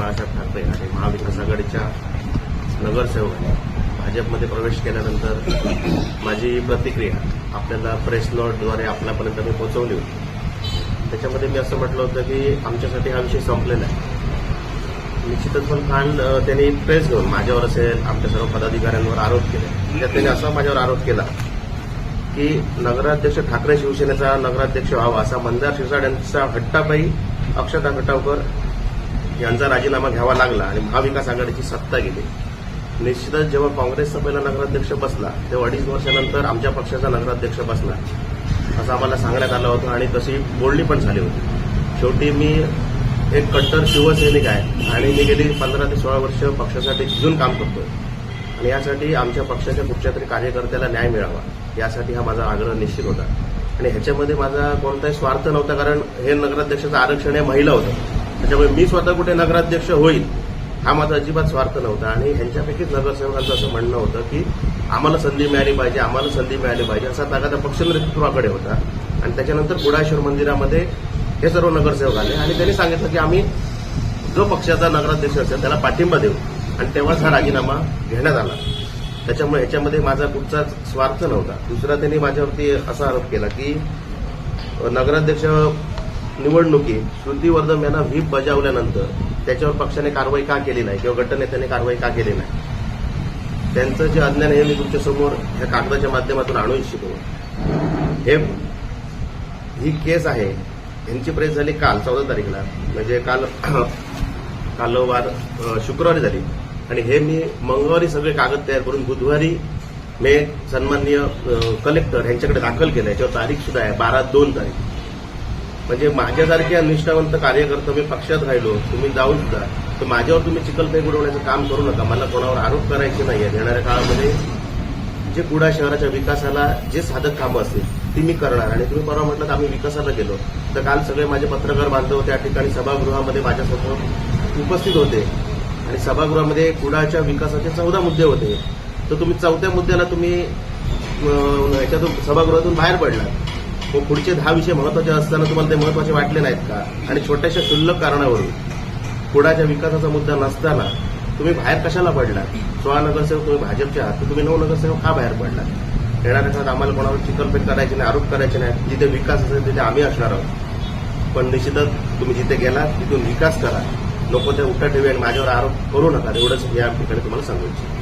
बाळासाहेब ठाकरे आणि महाविकास आघाडीच्या नगरसेवकांनी भाजपमध्ये प्रवेश केल्यानंतर माझी प्रतिक्रिया आपल्याला प्रेस नोटद्वारे आपल्यापर्यंत मी पोहोचवली होती. त्याच्यामध्ये मी असं म्हटलं होतं की आमच्यासाठी हा विषय संपलेला आहे. निश्चितच पण काल त्यांनी प्रेस घेऊन माझ्यावर असेल आमच्या सर्व पदाधिकाऱ्यांवर आरोप केले. त्यात त्यांनी असा माझ्यावर आरोप केला की नगराध्यक्ष ठाकरे शिवसेनेचा नगराध्यक्ष व्हावा असा मंदार शिरसाट यांचा हट्टापायी अक्षता खटावकर यांचा राजीनामा घ्यावा लागला आणि महाविकास आघाडीची सत्ता गेली. निश्चितच जेव्हा काँग्रेसचा पहिला नगराध्यक्ष बसला तेव्हा अडीच वर्षानंतर आमच्या पक्षाचा नगराध्यक्ष बसला असं आम्हाला सांगण्यात आलं होतं आणि तशी बोलणी पण झाली होती. शेवटी मी एक कट्टर शिवसैनिक आहे आणि मी गेली पंधरा ते सोळा वर्ष पक्षासाठी झिजून काम करतोय. आणि यासाठी आमच्या पक्षाच्या कुठच्या तरी कार्यकर्त्याला न्याय मिळावा यासाठी हा माझा आग्रह निश्चित होता. आणि ह्याच्यामध्ये माझा कोणताही स्वार्थ नव्हता कारण हे नगराध्यक्षाचं आरक्षण हे महिला होतं. त्याच्यामुळे मी स्वतः कुठे नगराध्यक्ष होईल हा माझा अजिबात स्वार्थ नव्हता. आणि ह्यांच्यापैकीच नगरसेवकांचं असं म्हणणं होतं की आम्हाला संधी मिळाली पाहिजे आम्हाला संधी मिळाली पाहिजे. असा तागादा पक्ष नेतृत्वाकडे होता. आणि त्याच्यानंतर कुडाळेश्वर मंदिरामध्ये हे सर्व नगरसेवक आले आणि त्यांनी सांगितलं की आम्ही जो पक्षाचा नगराध्यक्ष असेल त्याला पाठिंबा देऊ. आणि तेव्हाच हा राजीनामा घेण्यात आला. त्याच्यामुळे ह्याच्यामध्ये माझा कुठचाच स्वार्थ नव्हता. दुसरा त्यांनी माझ्यावरती असा आरोप केला की नगराध्यक्ष निवडणुकीत श्रुतीवर्धम यांना व्हीप बजावल्यानंतर त्याच्यावर पक्षाने कारवाई का केली नाही किंवा गटनेत्याने कारवाई का केली नाही? त्यांचं जे अज्ञान हे मी तुमच्यासमोर ह्या कागदाच्या माध्यमातून आणू इच्छितो हे ही केस आहे यांची प्रेस झाली काल चौदा तारीखला. म्हणजे काल कालवार शुक्रवारी झाली. आणि हे मी मंगळवारी सगळे कागद तयार करून बुधवारी मे सन्माननीय कलेक्टर यांच्याकडे दाखल केलं. याच्यावर तारीख सुद्धा आहे बारा दोन तारीख. म्हणजे माझ्यासारखे निष्ठावंत कार्यकर्ता मी पक्षात राहिलो तुम्ही जाऊन सुद्धा तर माझ्यावर तुम्ही चिखलपाई उडवण्याचं काम करू नका. मला कोणावर आरोप करायचे नाही आहे येणाऱ्या काळामध्ये जे कुडा शहराच्या विकासाला जे साधक कामं असतील ती मी करणार. आणि तुम्ही परवा म्हटलं तर आम्ही विकासाला गेलो. तर काल सगळे माझे पत्रकार बांधव त्या ठिकाणी सभागृहामध्ये माझ्यासमोर उपस्थित होते. आणि सभागृहामध्ये कुडाच्या विकासाचे चौदा मुद्दे होते. तर तुम्ही चौथ्या मुद्द्याला तुम्ही याच्यातून सभागृहातून बाहेर पडलात. मग पुढचे दहा विषय महत्त्वाचे असताना तुम्हाला ते महत्त्वाचे वाटले नाहीत का? आणि छोट्याशा क्षुल्लक कारणावरून कुडाच्या विकासाचा मुद्दा नसताना तुम्ही बाहेर कशाला पडला सोळा नगरसेवक तुम्ही भाजपच्या आहात तर तुम्ही नऊ नगरसेवक का बाहेर पडला येणाऱ्या काळात आम्हाला कोणावर चिकलपेट करायची नाही आरोप करायचे नाही जिथे विकास असेल तिथे आम्ही असणार आहोत. पण निश्चितच तुम्ही जिथे गेलात तिथून विकास करा. नको ते उठा ठेवी आणि माझ्यावर आरोप करू नका एवढंच या ठिकाणी तुम्हाला सांगू इच्छितो.